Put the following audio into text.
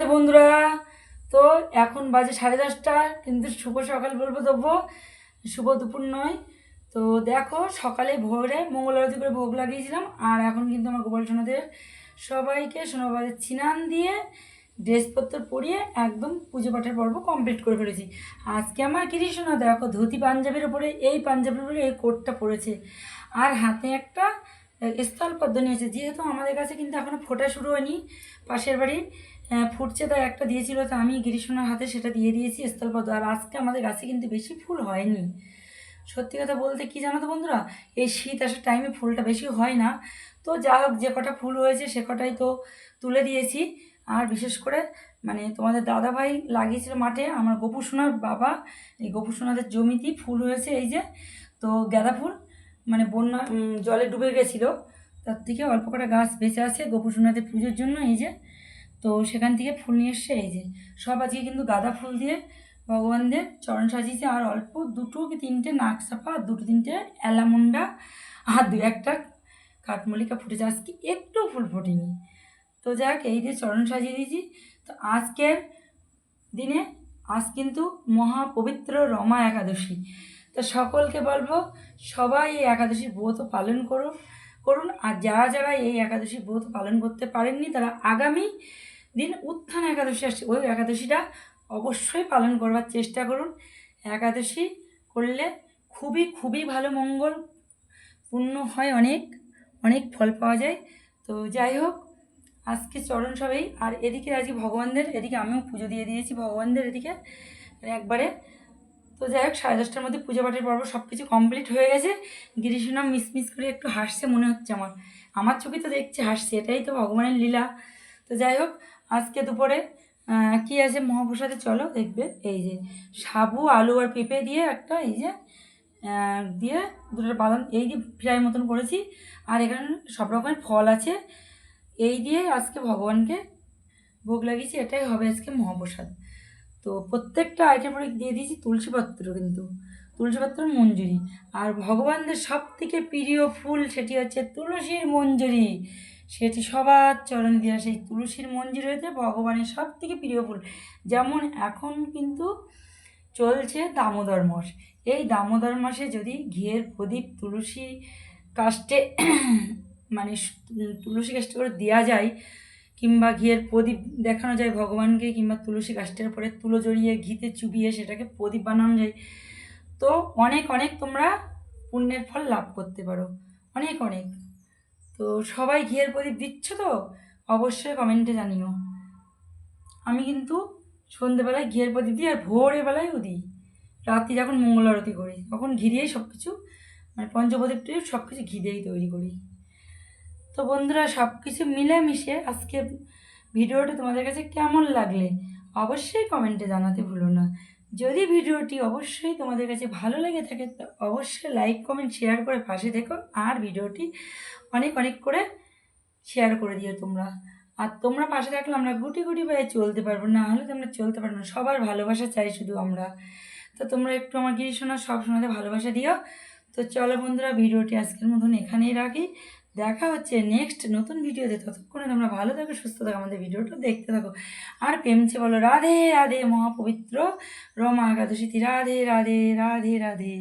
বন্ধুরা, তো এখন বাজে সাড়ে দশটা, কিন্তু শুভ সকাল বলব তবু। শুভ দুপুর নয়। তো দেখো, সকালে ভোরে মঙ্গল আরতি করে ভোগ লাগিয়েছিলাম, আর এখন কিন্তু আমার গোপাল সোনাদের সবাইকে সোনাবাদের ছিনান দিয়ে ড্রেসপত্র পরিয়ে একদম পুজো পাঠের পর্ব কমপ্লিট করে ফেলেছি। আজকে আমার সোনা, দেখো ধুতি পাঞ্জাবির উপরে, এই পাঞ্জাবির উপরে এই কোটটা পরেছে। আর হাতে একটা স্থলপদ্ম নিয়েছে। যেহেতু আমাদের কাছে কিন্তু এখনও ফোটা শুরু হয়নি পাশের বাড়ি ফুটছে, তাই একটা দিয়েছিল, তো আমি গিরিশোনার হাতে সেটা দিয়ে দিয়েছি, স্থলপদ্ম। আর আজকে আমাদের গাছে কিন্তু বেশি ফুল হয়নি। সত্যি কথা বলতে কি জানো তো বন্ধুরা, এই শীত আসার টাইমে ফুলটা বেশি হয় না। তো যা হোক, যে কটা ফুল হয়েছে সে কটাই তো তুলে দিয়েছি। আর বিশেষ করে মানে তোমাদের দাদা ভাই লাগিয়েছিল মাঠে, আমার গোপু সোনার বাবা, এই গোপু সোনাদের জমিতেই ফুল হয়েছে এই যে, তো গাঁদা ফুল মানে বন্যা জলে ডুবে গেছিল। তার থেকে অল্প কটা গাছ বেঁচে আছে গোপু সোনাদের পুজোর জন্য, এই যে। তো সেখান থেকে ফুল নিয়ে এসছে, এই যে। সব আজকে কিন্তু গাঁদা ফুল দিয়ে ভগবানদের চরণ সাজিয়েছে, আর অল্প দুটো কি তিনটে নাক চাপা, আর দুটো তিনটে অ্যালামুন্ডা আর দু একটা কাঠমল্লিকা ফুটেছে। আজকে একটু ফুল ফোটেনি। তো যাক, এই দিয়ে চরণ সাজিয়ে দিয়েছি। তো আজকের দিনে আজ কিন্তু মহা পবিত্র রমা একাদশী। তো সকলকে বলব, সবাই এই একাদশী ব্রত পালন করুন করুন। আর যারা যারা এই একাদশী ব্রত পালন করতে পারেননি, তারা আগামী দিন উত্থান একাদশী আসছে। ওই একাদশীটা অবশ্যই পালন করবার চেষ্টা করুন। একাদশী করলে খুবই খুবই ভালো মঙ্গল পূর্ণ হয় অনেক অনেক ফল পাওয়া যায়। তো যাই হোক, আজকে চরণ সবাই। আর এদিকে আজকে ভগবানদের, এদিকে আমিও পুজো দিয়ে দিয়েছি। ভগবানদের এদিকে একবারে তো যাই হোক, সাড়ে দশটার মধ্যে পুজো পাঠের পর্ব সব কিছু কমপ্লিট হয়ে গেছে। গিরিশোনা মিস মিস করে একটু হাসছে, মনে হচ্ছে আমার। আমার চোখে তো দেখছে হাসছে, এটাই তো ভগবানের লীলা। তো যাই হোক, আজকে দুপুরে কি আছে মহাপ্রসাদে চলো দেখবে। এই যে সাবু, আলু আর পেঁপে দিয়ে একটা এই যে দিয়ে দুটো বাদাম, এই দিয়ে ফ্রাই মতন করেছি। আর এখানে সব রকমের ফল আছে। এই দিয়ে আজকে ভগবানকে ভোগ লাগিয়েছি, এটাই হবে আজকে মহাপ্রসাদ। তো প্রত্যেকটা আইটেম দিয়ে দিয়েছি তুলসী পত্র কিন্তু, তুলসী পত্র মঞ্জুরি। আর ভগবানদের সব থেকে প্রিয় ফুল সেটি হচ্ছে তুলসীর মঞ্জুরি। সেটি সবার চরণে দেওয়া সেই তুলসীর মঞ্জুরি হচ্ছে ভগবানের সব থেকে প্রিয় ফুল। যেমন এখন কিন্তু চলছে দামোদর মাস। এই দামোদর মাসে যদি ঘিয়ের প্রদীপ তুলসী কাষ্টে মানে তুলসী কাষ্টে করে দেওয়া যায় কিংবা ঘিয়ের প্রদীপ দেখানো যায় ভগবানকে, কিংবা তুলসী কাষ্টের পরে তুলো জড়িয়ে ঘিতে চুবিয়ে সেটাকে প্রদীপ বানানো যায়। তো অনেক অনেক তোমরা পুণ্যের ফল লাভ করতে পারো। অনেক অনেক। তো সবাই ঘিয়ের প্রদীপ দিচ্ছ তো? অবশ্যই কমেন্টে জানিও। আমি কিন্তু সন্ধেবেলায় ঘিয়ের প্রদীপ দিই আর ভোরের বেলায়ও দিই। রাত্রি যখন মঙ্গল আরতি করি, তখন ঘি দিয়েই সব কিছু মানে পঞ্চপ্রদীপটি সব কিছু ঘি দিয়েই তৈরি করি। তো বন্ধুরা সব কিছু মিলেমিশে আজকে ভিডিওটা তোমাদের কাছে কেমন লাগলে অবশ্যই কমেন্টে জানাতে ভুলো না। যদি ভিডিওটি অবশ্যই তোমাদের কাছে ভালো লেগে থাকে, তো অবশ্যই লাইক, কমেন্ট, শেয়ার করে পাশে দেখো আর ভিডিওটি অনেক অনেক করে শেয়ার করে দিও তোমরা। আর তোমরা পাশে থাকলে আমরা গুটি গুটি পায়ে চলতে পারব, না হলে তোমরা চলতে পারব না। সবার ভালোবাসা চাই শুধু আমরা। তো তোমরা একটু আমার গিরি শোনা, সব শোনাতে ভালোবাসা দিও। তো চলো বন্ধুরা, ভিডিওটি আজকের মতন এখানেই রাখি। দেখা হচ্ছে নেক্সট নতুন ভিডিওতে। ততক্ষণে তোমরা ভালো থাকো, সুস্থ থাকো, আমাদের ভিডিওটা দেখতে থাকো। আর প্রেমছে বলো রাধে রাধে মহাপবিত্র রমা একাদশীতি রাধে রাধে রাধে রাধে।